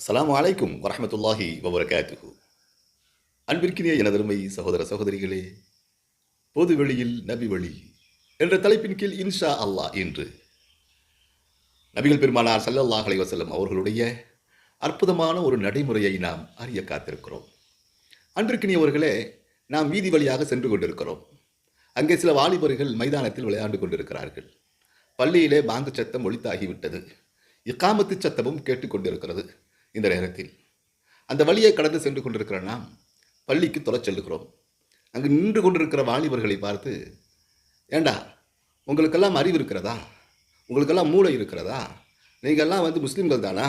அஸ்லாம் அலைக்கும் வரமத்துல்லாஹி வபரகாத்துஹு. அன்பிற்கினிய எனதருமை சகோதர சகோதரிகளே பொது வெளியில் நபி வழி என்ற தலைப்பின் கீழ் இன்ஷா அல்லாஹ் என்று நபிகள் பெருமானார் சல்லல்லாஹ் அலைவசல்லம் அவர்களுடைய அற்புதமான ஒரு நடைமுறையை நாம் அறிய காத்திருக்கிறோம். அன்பிற்கினியவர்களே நாம் வீதி வழியாக சென்று கொண்டிருக்கிறோம். அங்கே சில வாலிபர்கள் மைதானத்தில் விளையாண்டு கொண்டிருக்கிறார்கள். பள்ளியிலே பாங்கு சத்தம் ஒழித்தாகிவிட்டது இக்காமத்து சத்தமும் கேட்டுக்கொண்டிருக்கிறது இந்த நேரத்தில். அந்த வழியை கடந்து சென்று கொண்டிருக்கிற நாம் பள்ளிக்கு தொலை செல்லுகிறோம். அங்கு நின்று கொண்டிருக்கிற வாலிபர்களை பார்த்து ஏண்டா உங்களுக்கெல்லாம் அறிவு இருக்கிறதா? உங்களுக்கெல்லாம் மூளை இருக்கிறதா? நீங்கள்லாம் வந்து முஸ்லீம்கள் தானா?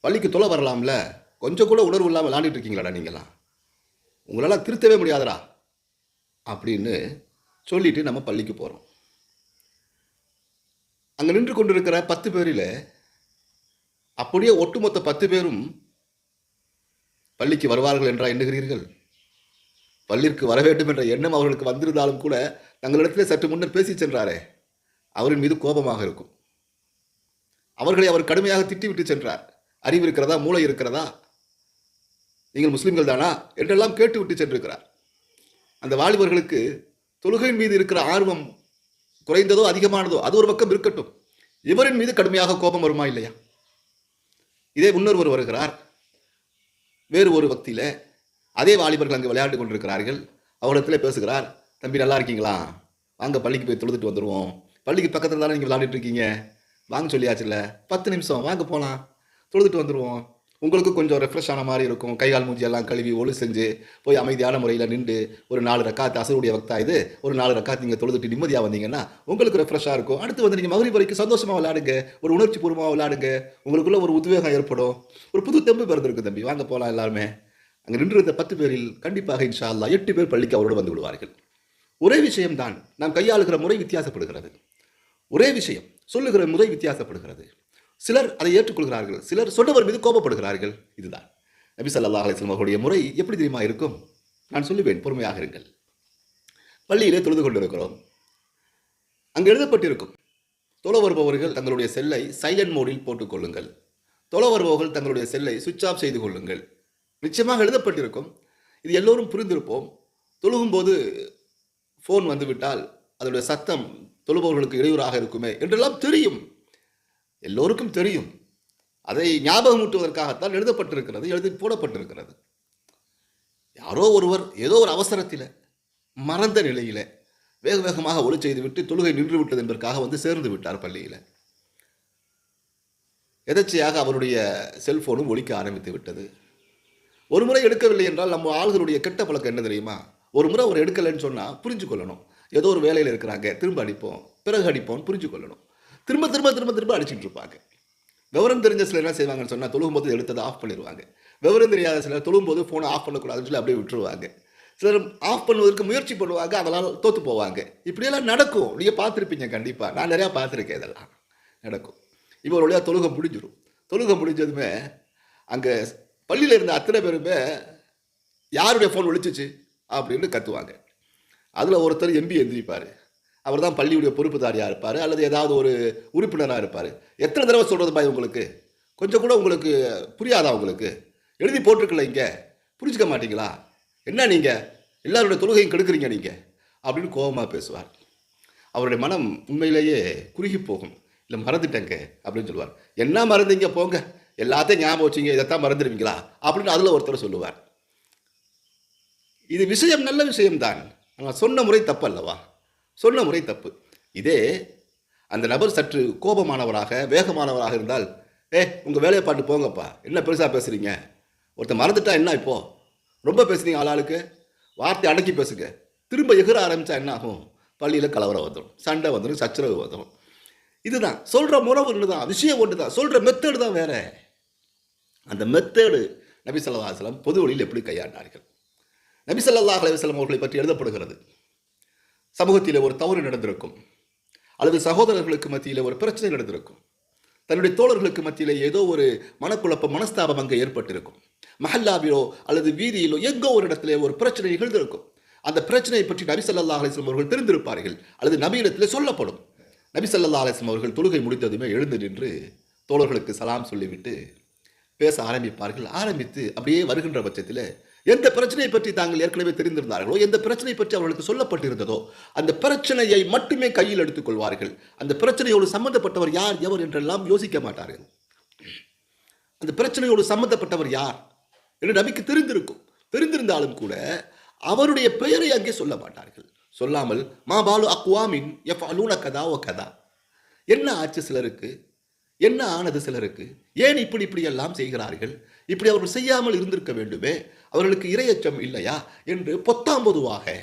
பள்ளிக்கு தொலை வரலாம்ல. கொஞ்சம் கூட உணர்வு இல்லாமல் விளாண்டுட்டு இருக்கீங்களாடா நீங்களாம் உங்களால் திருத்தவே முடியாதடா. அப்படின்னு சொல்லிட்டு நம்ம பள்ளிக்கு போகிறோம் அங்கே நின்று கொண்டிருக்கிற பத்து பேரில் அப்படியே ஒட்டுமொத்த பத்து பேரும் பள்ளிக்கு வருவார்கள் என்றா எண்ணுகிறீர்கள்? பள்ளிற்கு வர வேண்டும் என்ற எண்ணம் அவர்களுக்கு வந்திருந்தாலும் கூட தங்களிடத்திலே சற்று முன்னர் பேசி சென்றாரே. அவரின் மீது கோபமாக இருக்கும். அவர்களை அவர் கடுமையாக திட்டிவிட்டு சென்றார். அறிவு இருக்கிறதா? மூளை இருக்கிறதா? நீங்கள் முஸ்லிம்கள் தானா? என்றெல்லாம் கேட்டுவிட்டு சென்றிருக்கிறார். அந்த வாலிபர்களுக்கு தொழுகையின் மீது இருக்கிற ஆர்வம் குறைந்ததோ அதிகமானதோ அது ஒரு பக்கம் இருக்கட்டும். இவரின் மீது கடுமையாக கோபம் வருமா இல்லையா? இதே இன்னொருவர் வருகிறார். வேறு ஒரு பக்தியில் அதே வாலிபர்கள் அங்கே விளையாண்டு கொண்டிருக்கிறார்கள். அவரிடத்துல பேசுகிறார் தம்பி நல்லா இருக்கீங்களா? வாங்க பள்ளிக்கு போய் தொழுதுட்டு வந்துடுவோம் பள்ளிக்கு பக்கத்தில் தானே நீங்கள் விளையாடிட்டு இருக்கீங்க? வாங்க சொல்லியாச்சுல்ல. பத்து நிமிஷம் வாங்க போகலாம் தொழுதுட்டு வந்துடுவோம் உங்களுக்கு கொஞ்சம் ரெஃப்ரெஷ் ஆன மாதிரி இருக்கும். கை கால் மூஞ்சி எல்லாம் கழுவி ஒழு செஞ்சு போய் அமைதியான முறையில் நின்று ஒரு நாலு ரக்காத்து அசருடைய வக்தா இது. ஒரு நாலு ரக்காத்து நீங்கள் தொழுதுட்டு நிம்மதியாக வந்தீங்கன்னா உங்களுக்கு ரெஃப்ரெஷ்ஷாக இருக்கும். அடுத்து வந்து நீங்கள் மகரி வரைக்கும் சந்தோஷமாக விளையாடுங்க. ஒரு உணர்ச்சி பூர்வமாக விளையாடுங்க. உங்களுக்குள்ள ஒரு உத்வேகம் ஏற்படும். ஒரு புது தெம்பு பிறந்திருக்கு தம்பி. வாங்க போகலாம் எல்லாருமே. அங்கே நின்றிருந்த பத்து பேரில் கண்டிப்பாக இன்ஷா அல்லாஹ் எட்டு பேர் பள்ளிக்கு அவரோடு வந்து விடுவார்கள். ஒரே விஷயம்தான் நாம் கையாளுகிற முறை வித்தியாசப்படுகிறது. ஒரே விஷயம் சொல்லுகிற முறை வித்தியாசப்படுகிறது. சிலர் அதை ஏற்றுக்கொள்கிறார்கள். சிலர் சொன்னவர் மீது கோபப்படுகிறார்கள். இதுதான். நபி சல்லா அலிஸ்லாம் அவர்களுடைய முறை எப்படி தெரியுமா இருக்கும்? நான் சொல்லுவேன். பொறுமையாக இருங்கள். பள்ளியிலே தொழுது கொண்டிருக்கிறோம். அங்கு எழுதப்பட்டிருக்கும். தொழ வருபவர்கள் தங்களுடைய செல்லை சைலண்ட் மோடில் போட்டுக்கொள்ளுங்கள் தொழ வருபவர்கள் தங்களுடைய செல்லை சுவிட்ச் ஆஃப் செய்து கொள்ளுங்கள். நிச்சயமாக எழுதப்பட்டிருக்கும். இது எல்லோரும் புரிந்திருப்போம். தொழுகும்போது ஃபோன் வந்துவிட்டால் அதனுடைய சத்தம் தொழுபவர்களுக்கு இடையூறாக இருக்குமே என்றெல்லாம் தெரியும். எல்லோருக்கும் தெரியும். அதை ஞாபகமூட்டுவதற்காகத்தான் எழுதப்பட்டிருக்கிறது எழுதி போடப்பட்டிருக்கிறது. யாரோ ஒருவர் ஏதோ ஒரு அவசரத்தில் மறந்த நிலையில் வேக வேகமாக ஒளி செய்து விட்டு தொழுகை நின்று விட்டது என்பதற்காக வந்து சேர்ந்து விட்டார் பள்ளியில். எதர்ச்சியாக அவருடைய செல்போனும் ஒலிக்க ஆரம்பித்து விட்டது. ஒரு முறை எடுக்கவில்லை என்றால் நம்ம ஆளுகளுடைய கெட்ட பழக்கம் என்ன தெரியுமா? ஒரு முறை அவர் எடுக்கலைன்னு சொன்னால் புரிஞ்சு கொள்ளணும் ஏதோ ஒரு வேலையில் இருக்கிறாங்க திரும்ப அடிப்போம் பிறகு அடிப்போம் புரிஞ்சு கொள்ளணும் திரும்ப திரும்ப திரும்ப திரும்ப அடிச்சுட்டு இருப்பாங்க விவரம் தெரிஞ்ச சிலர் என்ன செய்வாங்கன்னு சொன்னால் தொழுகும்போது எடுத்ததை ஆஃப் பண்ணிடுவாங்க விவரம் தெரியாத சிலர் தொழும்போது ஃபோனை ஆஃப் பண்ணக்கூடாதுன்னு சொல்லி அப்படியே விட்டுருவாங்க. சிலர் ஆஃப் பண்ணுவதற்கு முயற்சி பண்ணுவாங்க அதெல்லாம் தோற்று போவாங்க. இப்படியெல்லாம் நடக்கும். நீங்கள் பார்த்துருப்பீங்க கண்டிப்பாக நான் நிறையா பார்த்துருக்கேன் இதெல்லாம். நடக்கும். இப்போ ஒரு வழியாக தொழுகம் முடிஞ்சிடும் தொழுகம் முடிஞ்சதுமே அங்கே பள்ளியில் இருந்த அத்தனை பேருமே யாருடைய ஃபோன் ஒழிச்சிச்சு? அப்படின்னு கத்துவாங்க. அதில் ஒருத்தர் எம்பி எந்திரிப்பார் அவர் தான் பள்ளியுடைய பொறுப்புதாரியாக இருப்பார் அல்லது ஏதாவது ஒரு உறுப்பினராக இருப்பார். எத்தனை தடவை சொல்கிறது பாய் உங்களுக்கு? கொஞ்சம் கூட உங்களுக்கு புரியாதா உங்களுக்கு? எழுதி போட்டிருக்கல இங்கே. புரிஞ்சுக்க மாட்டீங்களா? என்ன நீங்கள் எல்லாருடைய தொழுகையும் கெடுக்குறீங்க நீங்கள் அப்படின்னு கோபமாக பேசுவார். அவருடைய மனம் உண்மையிலேயே குறுகி போகும். இல்லை மறந்துட்டேங்க அப்படின்னு சொல்லுவார். என்ன மறந்தீங்க போங்க? எல்லாத்தையும் ஞாபகம் வச்சிங்க இதைத்தான் மறந்துடுவீங்களா? அப்படின்னு அதில் ஒருத்தர் சொல்லுவார். இது விஷயம் நல்ல விஷயம்தான். ஆனால் சொன்ன முறை தப்பு அல்லவா சொன்ன முறை தப்பு. இதே அந்த நபர் சற்று கோபமானவராக வேகமானவராக இருந்தால் ஏ உங்கள் வேலையை பாட்டு போங்கப்பா. என்ன பெருசாக பேசுகிறீங்க ஒருத்தர் மறந்துட்டா என்ன இப்போ? ரொம்ப பேசுகிறீங்க ஆளாளுக்கு வார்த்தை அடக்கி பேசுங்க. திரும்ப எகிற ஆரம்பித்தா என்ன ஆகும்? பள்ளியில் கலவரம் வந்துடும் சண்டை வந்துடும் சச்சரவு வந்துடும் இதுதான். சொல்கிற முறை ஒன்று தான் விஷயம் ஒன்று தான். சொல்கிற மெத்தேடு தான் வேற. அந்த மெத்தேடு நபி சொல்லா அலைஹி பொது வழியில் எப்படி கையாண்டார்கள்? நபி சொல்லா அலுவலம் அவர்களை பற்றி எழுதப்படுகிறது. சமூகத்தில் ஒரு தவறு நடந்திருக்கும். அல்லது சகோதரர்களுக்கு மத்தியில் ஒரு பிரச்சனை நடந்திருக்கும். தன்னுடைய தோழர்களுக்கு மத்தியில் ஏதோ ஒரு மனக்குழப்பம் மனஸ்தாபம் அங்கே ஏற்பட்டிருக்கும். மஹல்லாவிலோ அல்லது வீதியிலோ எங்கோ ஒரு இடத்துல ஒரு பிரச்சனை நிகழ்ந்திருக்கும். அந்த பிரச்சனையை பற்றி நபி சல்லா அலிஸ்லம் அவர்கள் தெரிந்திருப்பார்கள். அல்லது நபியிடத்தில் சொல்லப்படும். நபி சல்லா அலிஸ்லம் அவர்கள் தொழுகை முடித்ததுமே எழுந்து நின்று தோழர்களுக்கு சலாம் சொல்லிவிட்டு பேச ஆரம்பிப்பார்கள். ஆரம்பித்து அப்படியே வருகின்ற பட்சத்தில் எந்த பிரச்சனையை பற்றி தாங்கள் ஏற்கனவே தெரிந்திருந்தார்களோ எந்த பிரச்சனை பற்றி அவர்களுக்கு சொல்லப்பட்டிருந்ததோ அந்த பிரச்சனையை மட்டுமே கையில் எடுத்துக் கொள்வார்கள். அந்த பிரச்சனையோடு சம்பந்தப்பட்டவர் யார் எவர் என்றெல்லாம் யோசிக்க மாட்டார்கள். அந்த பிரச்சனையோடு சம்பந்தப்பட்டவர் யார் என்று நமக்கு தெரிந்திருக்கும். தெரிந்திருந்தாலும் கூட அவருடைய பெயரை அங்கே சொல்ல மாட்டார்கள். சொல்லாமல் மா பாலு அக்வாமின் எஃப் அலூன கதா ஓ கதா. என்ன ஆச்சு சிலருக்கு? என்ன ஆனது சிலருக்கு? ஏன் இப்படி இப்படி எல்லாம் செய்கிறார்கள்? இப்படி அவர்கள் செய்யாமல் இருந்திருக்க வேண்டுமே? அவர்களுக்கு இரையச்சம் இல்லையா? என்று பொத்தாம் பொதுவாக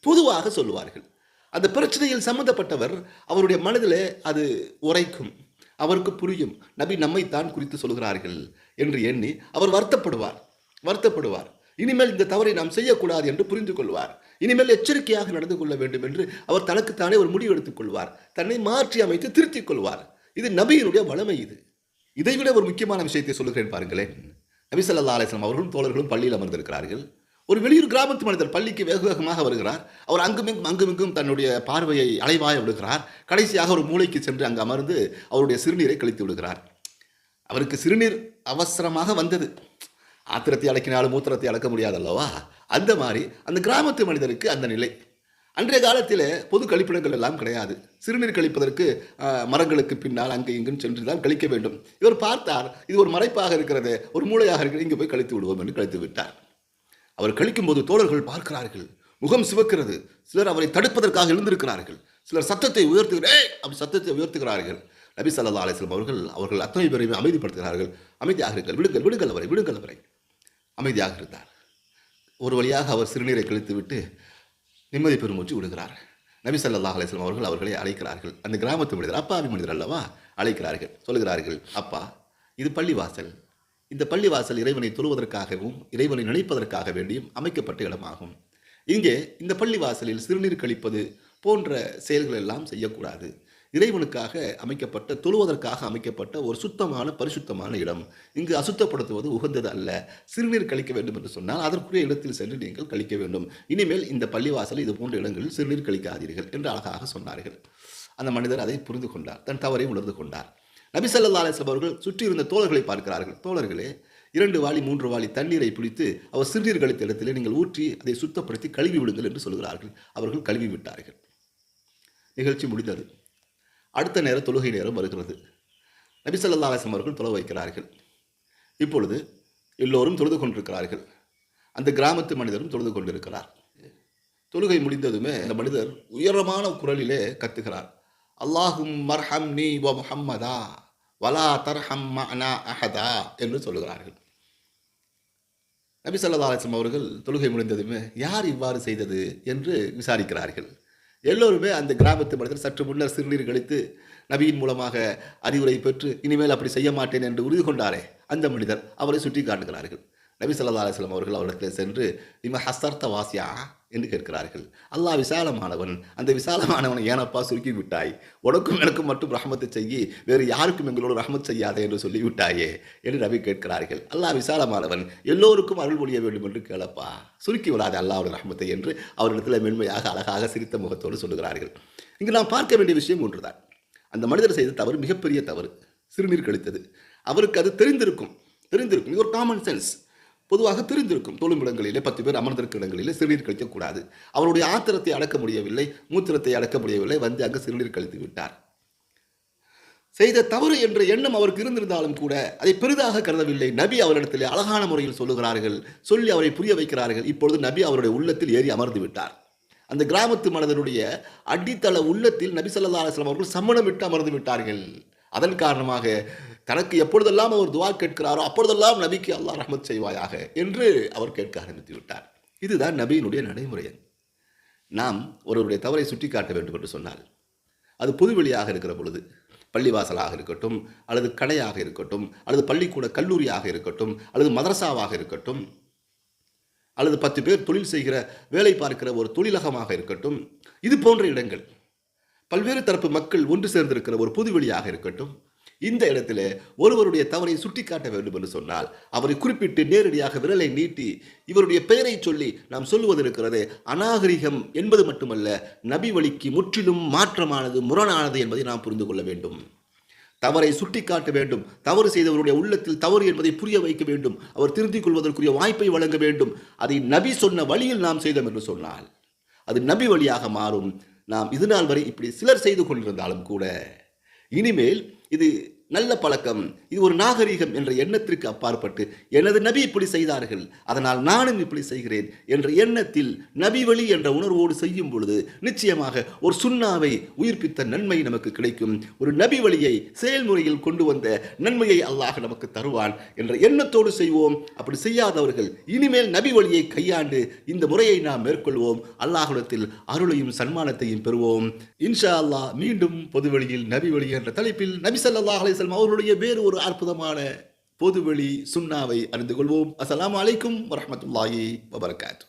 பொதுவாக சொல்லுவார்கள். அந்த பிரச்சனையில் சம்பந்தப்பட்டவர் அவருடைய மனதில் அது உரைக்கும். அவருக்கு புரியும். நபி நம்மைத்தான் குறித்து சொல்கிறார்கள் என்று எண்ணி அவர் வருத்தப்படுவார். வருத்தப்படுவார். இனிமேல் இந்த தவறை நாம் செய்யக்கூடாது என்று புரிந்து கொள்வார். இனிமேல் எச்சரிக்கையாக நடந்து கொள்ள வேண்டும் என்று அவர் தனக்குத்தானே ஒரு முடிவெடுத்துக் கொள்வார். தன்னை மாற்றி அமைத்து திருத்திக் கொள்வார். இது நபியினுடைய வளமை இது. இதைவிட ஒரு முக்கியமான விஷயத்தை சொல்லுகிறேன் பாருங்களேன். நபி சல்லா அலிஸ்லாம் அவர்களும் தோழர்களும் பள்ளியில் அமர்ந்திருக்கிறார்கள். ஒரு வெளியூர் கிராமத்து மனிதர் பள்ளிக்கு வேக வேகமாக வருகிறார். அவர் அங்குமிங்கும் அங்குமிங்கும் தன்னுடைய பார்வையை அலைவாய விடுகிறார். கடைசியாக ஒரு மூளைக்கு சென்று அங்கு அமர்ந்து அவருடைய சிறுநீரை கழித்து விடுகிறார். அவருக்கு சிறுநீர் அவசரமாக வந்தது. ஆத்திரத்தை அடக்கினாலும் மூத்திரத்தை அடக்க முடியாது அல்லவா அந்த மாதிரி அந்த கிராமத்து மனிதருக்கு அந்த நிலை. அன்றைய காலத்தில் பொது கழிப்பிடங்கள் எல்லாம் கிடையாது. சிறுநீர் கழிப்பதற்கு மரங்களுக்கு பின்னால் அங்கே இங்கும் சென்று தான் கழிக்க வேண்டும். இவர் பார்த்தார் இது ஒரு மறைப்பாக இருக்கிறது ஒரு மூளையாக இருக்கிறது இங்கே போய் கழித்து விடுவோம் என்று கழித்து விட்டார். அவர் கழிக்கும்போது தோழர்கள் பார்க்கிறார்கள் முகம் சிவக்கிறது சிலர் அவரை தடுப்பதற்காக எழுந்திருக்கிறார்கள் சிலர் சத்தத்தை உயர்த்துகிறே அப்படி சத்தத்தை உயர்த்துகிறார்கள். நபி சல்லா அலைஹி அவர்கள் அவர்கள் அத்தனை பேரையும் அமைதிப்படுத்துகிறார்கள். அமைதியாக இருங்கள் விடுங்கள் விடுங்கள் அவரை விடுங்கள் அவரை. அமைதியாக இருந்தார். ஒரு வழியாக அவர் சிறுநீரை கழித்து விட்டு நிம்மதி பெருமூச்சு விடுகிறார். நபி சல்லாஹ் அலிஸ்லாம் அவர்கள் அவர்களை அழைக்கிறார்கள். அந்த கிராமத்து மனிதர் அப்பாவி மனிதர் அல்லவா? அழைக்கிறார்கள் சொல்கிறார்கள் அப்பா இது பள்ளிவாசல் இந்த பள்ளிவாசல் இறைவனை தொழுவதற்காகவும் இறைவனை நினைப்பதற்காக வேண்டியும் அமைக்கப்பட்ட இடமாகும். இங்கே இந்த பள்ளிவாசலில் சிறுநீர் கழிப்பது போன்ற செயல்கள் எல்லாம் செய்யக்கூடாது. இறைவனுக்காக அமைக்கப்பட்ட தொழுவதற்காக அமைக்கப்பட்ட ஒரு சுத்தமான பரிசுத்தமான இடம். இங்கு அசுத்தப்படுத்துவது உகந்தது அல்ல. சிறுநீர் கழிக்க வேண்டும் என்று சொன்னால் அதற்குரிய இடத்தில் சென்று நீங்கள் கழிக்க வேண்டும். இனிமேல் இந்த பள்ளிவாசல் இது போன்ற இடங்களில் சிறுநீர் கழிக்காதீர்கள் என்று அழகாக சொன்னார்கள். அந்த மனிதர் அதை புரிந்து கொண்டார். தன் தவறை உணர்ந்து கொண்டார். நபிசல்லா ஸல்லல்லாஹு அவர்கள் சுற்றி இருந்த தோழர்களை பார்க்கிறார்கள். தோழர்களே இரண்டு வாளி மூன்று வாளி தண்ணீரை பிடித்து அவர் சிறுநீர் கழித்த இடத்திலே நீங்கள் ஊற்றி அதை சுத்தப்படுத்தி கழுவி விடுங்கள் என்று சொல்கிறார்கள். அவர்கள் கழுவி விட்டார்கள். நிகழ்ச்சி முடிந்தது. அடுத்த நேரம் தொழுகை நேரம் வருகிறது. நபி ஸல்லல்லாஹு அலிஸ்லாம் அவர்கள் தொலை வைக்கிறார்கள். இப்பொழுது எல்லோரும் தொழுது கொண்டிருக்கிறார்கள். அந்த கிராமத்து மனிதரும் தொழுது கொண்டிருக்கிறார். தொழுகை முடிந்ததுமே அந்த மனிதர் உயரமான குரலிலே கத்துகிறார். அல்லாஹும் மர்ஹம் நீ வ முஹம்மதா வலா தர்ஹம் மஅனா அஹதா என்று சொல்லுகிறார்கள். நபி ஸல்லல்லாஹு அலிஸ்லாம் அவர்கள் தொழுகை முடிந்ததுமே யார் இவ்வாறு செய்தது? என்று விசாரிக்கிறார்கள். எல்லோருமே அந்த கிராமத்து மனிதர் சற்று முன்னர் சிறுநீர் கழித்து நபியின் மூலமாக அறிவுரை பெற்று இனிமேல் அப்படி செய்ய மாட்டேன் என்று உறுதி கொண்டாரே அந்த மனிதர். அவரை சுட்டி காட்டுகிறார்கள் நபி சொல்லா அலுவலம் அவர்கள் அவரிடத்தில் சென்று இம ஹசர்த்த வாசியா என்று கேட்கிறார்கள். அல்லாஹ் விசாலமானவன் அந்த விசாலமானவனை ஏனப்பா சுருக்கி விட்டாய்? உனக்கும் எனக்கும் மட்டும் ரஹமத்து செய்யி வேறு யாருக்கும் எங்களோடு ரஹமத் செய்யாதே என்று சொல்லிவிட்டாயே என்று நபி கேட்கிறார்கள். அல்லாஹ் விசாலமானவன் எல்லோருக்கும் அருள் ஒழிய வேண்டும் என்று கேளப்பா. சுருக்கி விடாத அல்லாஹ்வுடைய ரஹமத்தை என்று அவரிடத்தில் மென்மையாக அழகாக சிரித்த முகத்தோடு சொல்லுகிறார்கள். இங்கு நாம் பார்க்க வேண்டிய விஷயம் ஒன்றுதான். அந்த மனிதர் செய்த தவறு மிகப்பெரிய தவறு. சிறுநீர் கழித்தது. அவருக்கு அது தெரிந்திருக்கும். தெரிந்திருக்கும். இது ஒரு காமன் சென்ஸ் பொதுவாக தெரிந்திருக்கும் தொழுமிடங்களிலே பத்து பேர் அமர்ந்திருக்கிற இடங்களிலே சிறுநீர் கழிக்கக்கூடாது. அவருடைய ஆத்திரத்தை அடக்க முடியவில்லை மூத்திரத்தை அடக்க முடியவில்லை வந்து அங்கு சிறுநீர் கழித்து விட்டார். செய்த தவறு என்ற எண்ணம் அவருக்கு இருந்திருந்தாலும் கூட அதை பெரிதாக கருதவில்லை. நபி அவரிடத்தில் அழகான முறையில் சொல்லுகிறார்கள் சொல்லி அவரை புரிய வைக்கிறார்கள். இப்பொழுது நபி அவருடைய உள்ளத்தில் ஏறி அமர்ந்து விட்டார். அந்த கிராமத்து மனிதனுடைய அடித்தள உள்ளத்தில் நபி ஸல்லல்லாஹு அலுவலாம் அவர்கள் சம்மணம் விட்டு அமர்ந்து விட்டார்கள். அதன் காரணமாக தனக்கு எப்பொழுதெல்லாம் அவர் துவா கேட்கிறாரோ அப்பொழுதெல்லாம் நபிக்கு அல்லாஹ் ரஹமத் செய்வாயாக என்று அவர் கேட்க ஆரம்பித்து விட்டார் இதுதான் நபியினுடைய நடைமுறை. நாம் ஒருவருடைய தவறை சுட்டிக்காட்ட வேண்டும் என்று சொன்னால் அது புதுவெளியாக இருக்கிற பொழுது பள்ளிவாசலாக இருக்கட்டும் அல்லது கடையாக இருக்கட்டும் அல்லது பள்ளிக்கூட கல்லூரியாக இருக்கட்டும் அல்லது மதரசாவாக இருக்கட்டும் அல்லது பத்து பேர் தொழில் செய்கிற வேலை பார்க்கிற ஒரு தொழிலகமாக இருக்கட்டும் இது போன்ற இடங்கள். பல்வேறு தரப்பு மக்கள் ஒன்று சேர்ந்திருக்கிற ஒரு பொதுவெளியாக இருக்கட்டும் இந்த இடத்துல ஒருவருடைய தவறை சுட்டிக்காட்ட வேண்டும் என்று சொன்னால் அவரை குறிப்பிட்டு நேரடியாக விரலை நீட்டி இவருடைய பெயரை சொல்லி நாம் சொல்லுவது இருக்கிறது அநாகரிகம் என்பது மட்டுமல்ல நபி வழிக்கு முற்றிலும் மாற்றமானது முரணானது என்பதை நாம் புரிந்து கொள்ள வேண்டும். தவறை சுட்டிக்காட்ட வேண்டும். தவறு செய்தவருடைய உள்ளத்தில் தவறு என்பதை புரிய வைக்க வேண்டும். அவர் திருந்திக் கொள்வதற்குரிய வாய்ப்பை வழங்க வேண்டும். அதை நபி சொன்ன வழியில் நாம் செய்தோம் என்று சொன்னால் அது நபி வழியாக மாறும். நாம் இது நாள் வரை இப்படி சிலர் செய்து கொண்டிருந்தாலும் கூட இனிமேல் இது நல்ல பழக்கம். இது ஒரு நாகரிகம் என்ற எண்ணத்திற்கு அப்பாற்பட்டு எனது நபி இப்படி செய்தார்கள். அதனால் நானும் இப்படி செய்கிறேன் என்ற எண்ணத்தில் நபி வழி என்ற உணர்வோடு செய்யும் பொழுது நிச்சயமாக ஒரு சுண்ணாவை உயிர்ப்பித்த நன்மை நமக்கு கிடைக்கும். ஒரு நபி வழியை செயல்முறையில் கொண்டு வந்த நன்மையை அல்லாஹ் நமக்கு தருவான் என்ற எண்ணத்தோடு செய்வோம். அப்படி செய்யாதவர்கள் இனிமேல் நபி வழியை கையாண்டு இந்த முறையை நாம் மேற்கொள்வோம். அல்லாஹுடத்தில் அருளையும் சன்மானத்தையும் பெறுவோம். இன்ஷா அல்லாஹ் மீண்டும் பொதுவெளியில் நபி வழி என்ற தலைப்பில் நபி ஸல்லல்லாஹு செல்வம் அவர்களுடைய வேறு ஒரு அற்புதமான பொதுவெளி சுண்ணாவை அறிந்து கொள்வோம். அஸ்லாம் அலைக்கும் வரமத்துல்லாஹி வபர்காத்து.